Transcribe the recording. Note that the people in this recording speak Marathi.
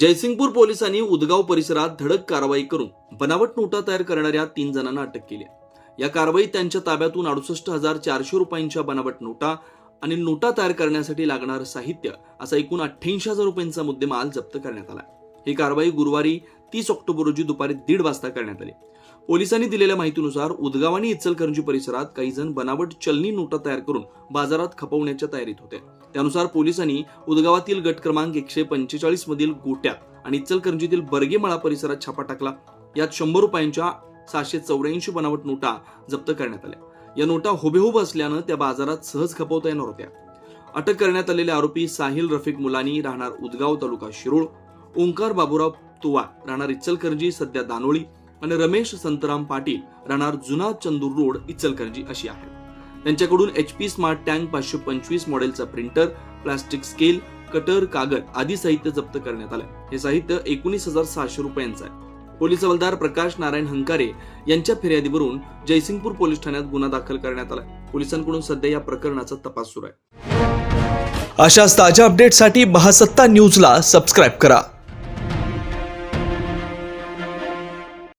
जयसिंगपूर पोलिसांनी उदगाव परिसरात धडक कारवाई करून बनावट नोटा तयार करणाऱ्या तीन जणांना अटक केली या कारवाईत त्यांच्या ताब्यातून अडुसष्ट हजार चारशे रुपयांच्या बनावट नोटा आणि नोटा तयार करण्यासाठी लागणारं साहित्य असा एकूण अठ्ठ्याऐंशी हजार रुपयांचा मुद्देमाल जप्त करण्यात आला ही कारवाई गुरुवारी तीस ऑक्टोबर रोजी दुपारी दीड वाजता करण्यात आली. पोलिसांनी दिलेल्या माहितीनुसार उदगाव आणि इचलकरंजी परिसरात काही जण बनावट चलनी नोटा तयार करून बाजारात खपवण्याच्या तयारीत होते. त्यानुसार पोलिसांनी उदगावातील गट क्रमांक एकशे पंचेचाळीस मधील गोट्यात आणि इचलकरंजीतील बर्गेमळा परिसरात छापा टाकला. यात शंभर रुपयांच्या सहाशे चौऱ्याऐंशी बनावट नोटा जप्त करण्यात आल्या. या नोटा हुबेहूब असल्यानं त्या बाजारात सहज खपवता येणार होत्या. अटक करण्यात आलेले आरोपी साहिल रफिक मुलानी राहणार उदगाव तालुका शिरूळ ओंकार बाबुराव तुवा राहणार इचलकरंजी सध्या दानोळी आणि रमेश संतराम पाटील राहणार जुना चंदूर रोड इचलकरंजी अशी आहे त्यांच्याकडून एच पी स्मार्ट टँक पाचशे पंचवीस मॉडेलचा प्रिंटर प्लास्टिक स्केल कटर कागद आदी साहित्य जप्त करण्यात आलं हे साहित्य एकोणीस हजार सहाशे रुपयांचं आहे. पोलीस हवालदार प्रकाश नारायण हंकारे यांच्या फिर्यादीवरून जयसिंगपूर पोलीस ठाण्यात गुन्हा दाखल करण्यात आला पोलिसांकडून सध्या या प्रकरणाचा तपास सुरू आहे. अशाच ताज्या अपडेटसाठी महासत्ता न्यूजला सबस्क्राईब करा.